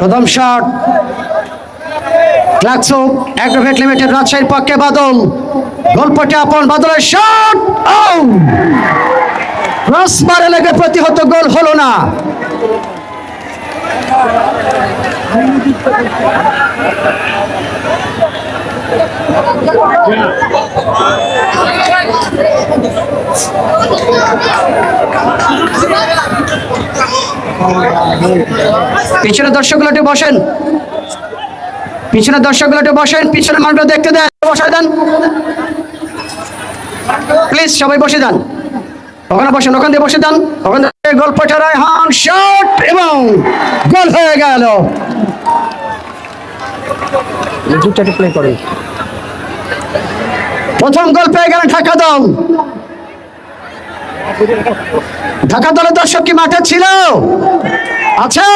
প্রথম shot ক্লাক্সো, Agrovet limited রাজশাহীর পক্ষে বাদল। গোলপটে আপন বাদলের শট ক্রসবারে লেগে প্রতিহত গোল হলো না। পিছনে দর্শকগুলো একটু বসেন। পিছনে দর্শকগুলো একটু বসেন পিছনে মানুষগুলো দেখতে দেন বসে দেন। প্লিজ সবাই বসে যান। ওখানে বসেন, ওখান দিয়ে বসে যান। ওখান থেকে গোল পটে রায়হান শট এবং গোল হয়ে গেল। প্লে করেন। প্রথম গোল পেয়ে গেলেন ঢাকা দল। ঢাকা দলের দর্শক কি মাঠে ছিল? আছে?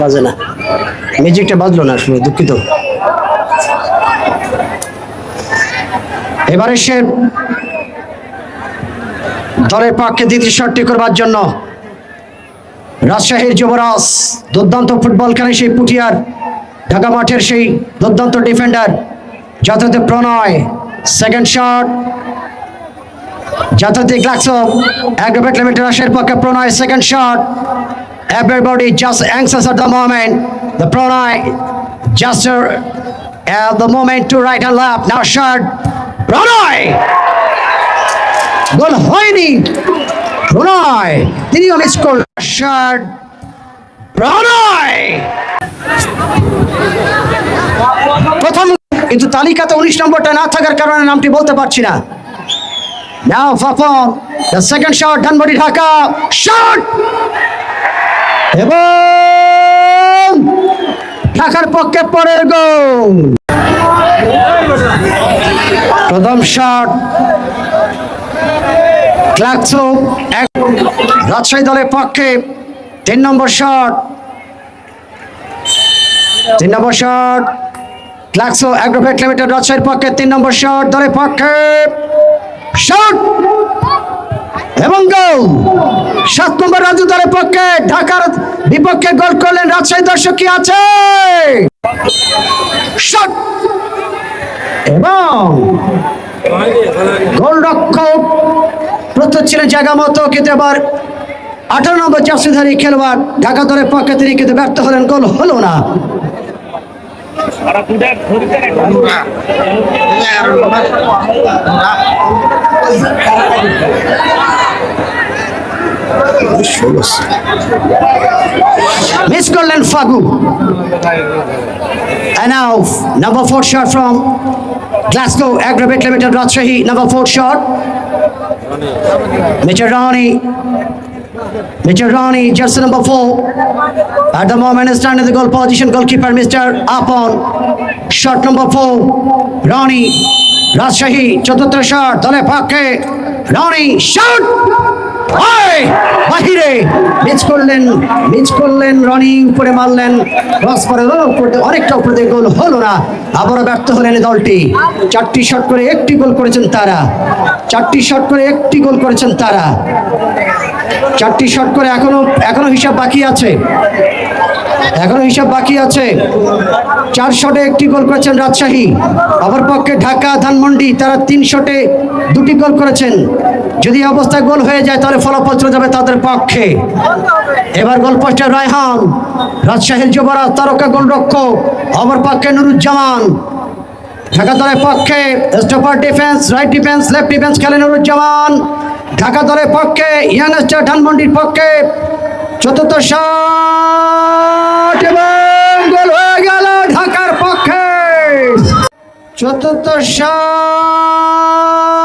বাজে না। মিউজিকটা বাজলো না শুনে দুঃখিত। এবারে সে দলের পক্ষে দ্বিতীয় শটটি করবার জন্য রাজশাহীর যুবরাজ, দুর্দান্ত ফুটবল খেলে সেই পুটিয়ার ঢাকা মাঠের সেই দুর্দান্ত ডিফেন্ডার যথাতে প্রণয় সেকেন্ড শট যথাতে গ্লাক্সো অ্যাগ্রোভেট লিমিটেড রাজশাহীর পক্ষে Pranay second shot Everybody just anxious at the moment. The Pranay uh, at the moment to right and left. Now shot. Pranay! Goal হয়নি প্রণয় তিনিও মিস করল শট প্রণয় কিন্তু তালিকাতে উনিশ নম্বরটা না থাকার কারণে নামটি বলতে পারছি না। The second shot, Dunbody Dhaka, shot! এবং ঢাকার পক্ষে পরের গোল প্রথম শট ক্লাক্সো এক রাজশাহী দলের পক্ষে তিন নম্বর শট তিন নম্বর শট ক্লাক্সো অ্যাগ্রোভেট লিমিটেড রাজশাহীর পক্ষে তিন নম্বর শট দলের পক্ষে শট এবং গোল সাত নম্বর রাজু দলের পক্ষে, ঢাকার বিপক্ষে গোল করলেন রাজশাহী দর্শক কি আছে? শট এবং গোলরক্ষক প্রস্তুত ছিলেন জায়গা মতো, কিন্তু এবার আঠারো নম্বর জাসিধারী খেলোয়াড় ঢাকা দলের পক্ষে তিনি কিন্তু ব্যর্থ হলেন গোল হলো না। মিস করলেন ফাগু And now, number four shot from Glasgow Aggravate Limited Rajshahi. Number four shot. Mr. Mr. Rani, jersey number four. At the moment, standing in the goal position. Goalkeeper, Mr. Apon. Shot number four. Rani. Rajshahi. চতুর্থ shot দলে পক্ষে Roni shot বাহিরে miss করলেন miss করলেন রনি উপরে মারলেন cross করে উপরে অনেকটা উপরে গোল হলো না আবারও ব্যর্থ হলেন দলটি চারটি শট করে একটি গোল করেছেন তারা চারটি শট করে একটি গোল করেছেন তারা চারটি শট করে এখনও এখনও হিসাব বাকি আছে। এখনও হিসাব বাকি আছে। চার শটে একটি গোল করেছেন রাজশাহী। অপর পক্ষে ঢাকা ধানমন্ডি, তারা তিন শটে দুটি গোল করেছেন। যদি অবস্থায় গোল হয়ে যায়, তাহলে ফলাফল চলে যাবে তাদের পক্ষে। এবার গোল রায়হান, রাজশাহীর যুবরাজ, তারকা গোলরক্ষক অপর পক্ষে নুরুজ্জামান। ঢাকা দলের পক্ষে stopper defence right defence left defence খেলেন নুরুজ্জামান। ঢাকা দলের পক্ষে ইয়াংস্টার ধানমন্ডির পক্ষে চতুর্থ শট এবং গোল হয়ে গেল ঢাকার পক্ষে। চতুর্থ শট